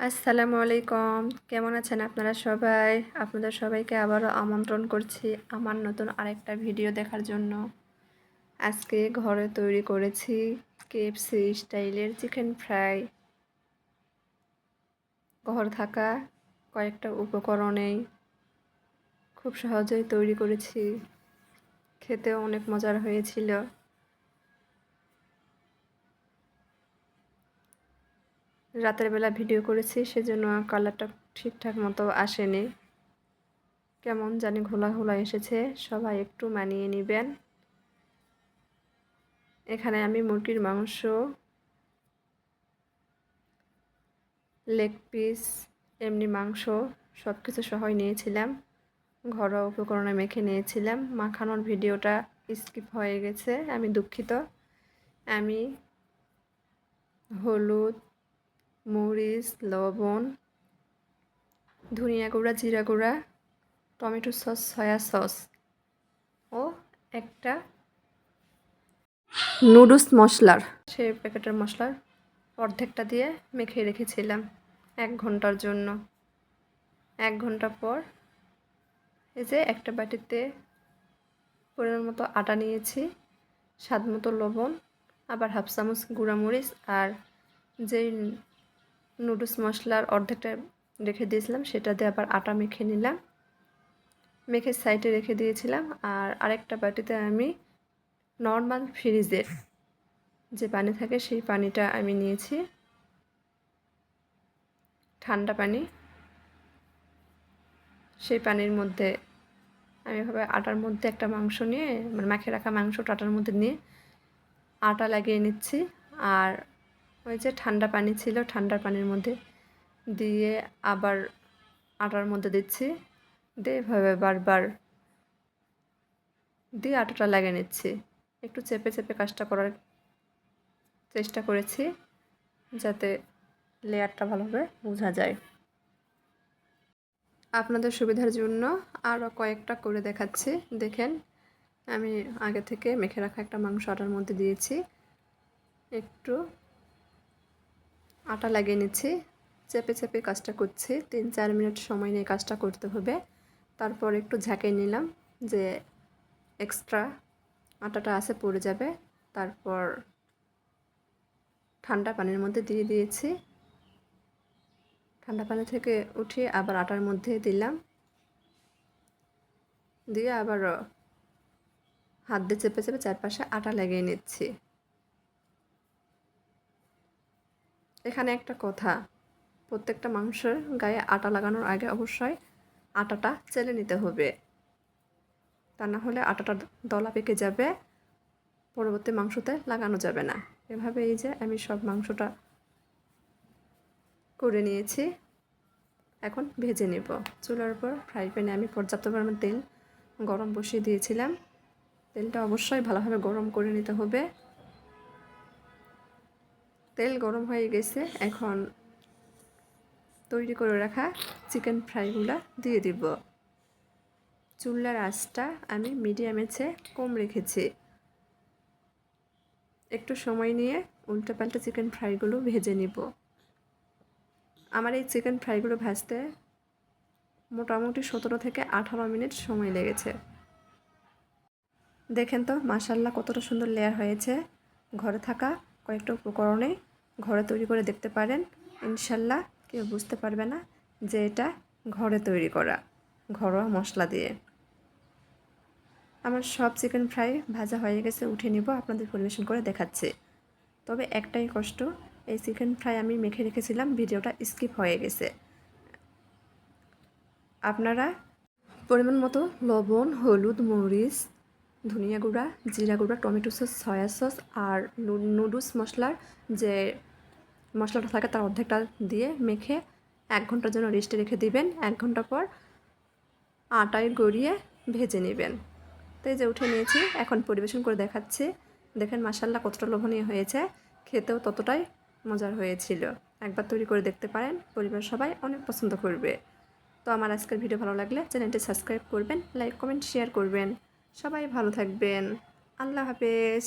আসসালামু আলাইকুম। কেমন আছেন আপনারা সবাই? আপনাদের সবাইকে আবারও আমন্ত্রণ করছি আমার নতুন আরেকটা ভিডিও দেখার জন্য। আজকে ঘরে তৈরি করেছি কেএফসি স্টাইলের চিকেন ফ্রাই। ঘর থাকা কয়েকটা উপকরণেই খুব সহজেই তৈরি করেছি। খেতে অনেক মজার হয়েছিল। রাতের বেলা ভিডিও করেছি, সেজন্য কালারটা ঠিকঠাক মতো আসেনি। কেমন জানি ঘোলা ঘোলা এসেছে, সবাই একটু মানিয়ে নেবেন। এখানে আমি মুরগির মাংস লেগ পিস এমনি মাংস সব কিছু সহই নিয়েছিলাম। ঘরোয়া উপকরণে মেখে নিয়েছিলাম। মাখানোর ভিডিওটা স্কিপ হয়ে গেছে, আমি দুঃখিত। আমি হলুদ মরিচ, লবণ, ধনিয়া গুঁড়া, জিরা গুঁড়া, টমেটো সস, সয়া সস ও একটা নুডলস মশলার। সেই প্যাকেটের মশলার অর্ধেকটা দিয়ে মেখে রেখেছিলাম এক ঘণ্টার জন্য। এক ঘণ্টা পর এই যে একটা বাটিতে পরিমাণ মতো আটা নিয়েছি, স্বাদ মতো লবণ, আবার হাফ চামচ গুঁড়ামরিচ আর যেই নুডলস মশলার অর্ধেকটা রেখে দিয়েছিলাম, সেটা দিয়ে আবার আটা মেখে নিলাম। মেখে সাইডে রেখে দিয়েছিলাম, আর আরেকটা বাটিতে আমি নর্মাল ফ্রিজের যে পানি থাকে, সেই পানিটা আমি নিয়েছি। ঠান্ডা পানি। সেই পানির মধ্যে আমি এভাবে আটার মধ্যে একটা মাংস নিয়ে মানে মাখে রাখা মাংসটা আটার মধ্যে নিয়ে আটা লাগিয়ে নিচ্ছি, আর ওই যে ঠান্ডা পানি ছিল, ঠান্ডার পানির মধ্যে দিয়ে আবার আটার মধ্যে দিচ্ছি। দিয়ে এভাবে বারবার দিয়ে আটাটা লাগিয়ে নিচ্ছি। একটু চেপে চেপে কাজটা করার চেষ্টা করেছি যাতে লেয়ারটা ভালোভাবে বোঝা যায়। আপনাদের সুবিধার জন্য আরও কয়েকটা করে দেখাচ্ছি। দেখেন, আমি আগে থেকে মেখে রাখা একটা মাংস আটার মধ্যে দিয়েছি। একটু আটা লাগিয়ে নিচ্ছি। চেপে চেপে কাজটা করছি। তিন চার মিনিট সময় নিয়ে কাজটা করতে হবে। তারপর একটু ঝাঁকে নিলাম যে এক্সট্রা আটাটা আছে, পড়ে যাবে। তারপর ঠান্ডা পানির মধ্যে দিয়ে দিয়েছি। ঠান্ডা পানি থেকে উঠিয়ে আবার আটার মধ্যে দিলাম। দিয়ে আবার হাত দিয়ে চেপে চেপে চারপাশে আটা লাগিয়ে নিচ্ছি। এখানে একটা কথা। প্রত্যেকটা মাংসের গায়ে আটা লাগানোর আগে অবশ্যই আটাটা চেলে নিতে হবে। তা না হলে আটাটা দলা পেকে যাবে, পরবর্তী মাংসতে লাগানো যাবে না। এভাবে এই যে আমি সব মাংসটা করে নিয়েছি, এখন ভেজে নেব। চুলার উপর ফ্রাই প্যানে আমি পর্যাপ্ত পরিমাণ তেল গরম বসিয়ে দিয়েছিলাম। তেলটা অবশ্যই ভালোভাবে গরম করে নিতে হবে। তেল গরম হয়ে গেছে, এখন তৈরি করে রাখা চিকেন ফ্রাইগুলো দিয়ে দিব। চুলার আঁচটা আমি মিডিয়াম এছে কম রেখেছি। একটু সময় নিয়ে উল্টো পাল্টা চিকেন ফ্রাইগুলো ভেজে নিব। আমার এই চিকেন ফ্রাইগুলো ভাজতে মোটামুটি সতেরো থেকে আঠারো মিনিট সময় লেগেছে। দেখেন তো মাসাল্লাহ কতটা সুন্দর লেয়ার হয়েছে। ঘরে থাকা কয়েকটা উপকরণে ঘরে তৈরি করে দেখতে পারেন। ইনশাল্লাহ কেউ বুঝতে পারবে না যে এটা ঘরে তৈরি করা, ঘরোয়া মশলা দিয়ে। আমার সব চিকেন ফ্রাই ভাজা হয়ে গেছে, উঠে নিব, আপনাদের পরিবেশন করে দেখাচ্ছে। তবে একটাই কষ্ট, এই চিকেন ফ্রাই আমি মেখে রেখেছিলাম, ভিডিওটা স্কিপ হয়ে গেছে। আপনারা পরিমাণ মতো লবণ, হলুদ, মরিচ, ধনিয়া গুঁড়া, জিরা গুঁড়া, টমেটো সস, সয়া সস আর নুডলস মশলার যে মশলাটা থাকে তার অর্ধেকটা দিয়ে মেখে এক ঘণ্টার জন্য রেস্টে রেখে দিবেন। এক ঘণ্টা পর আটায় গড়িয়ে ভেজে নেবেন। তো এই যে উঠে নিয়েছি, এখন পরিবেশন করে দেখাচ্ছি। দেখেন মাসাল্লা কতটা লোভনীয় হয়েছে। খেতেও ততটাই মজার হয়েছিল। একবার তৈরি করে দেখতে পারেন পরিবার সবাই অনেক পছন্দ করবে। তো আমার আজকের ভিডিও ভালো লাগলে চ্যানেলটি সাবস্ক্রাইব করবেন, লাইক, কমেন্ট, শেয়ার করবেন। সবাই ভালো থাকবেন। আল্লাহ হাফেজ।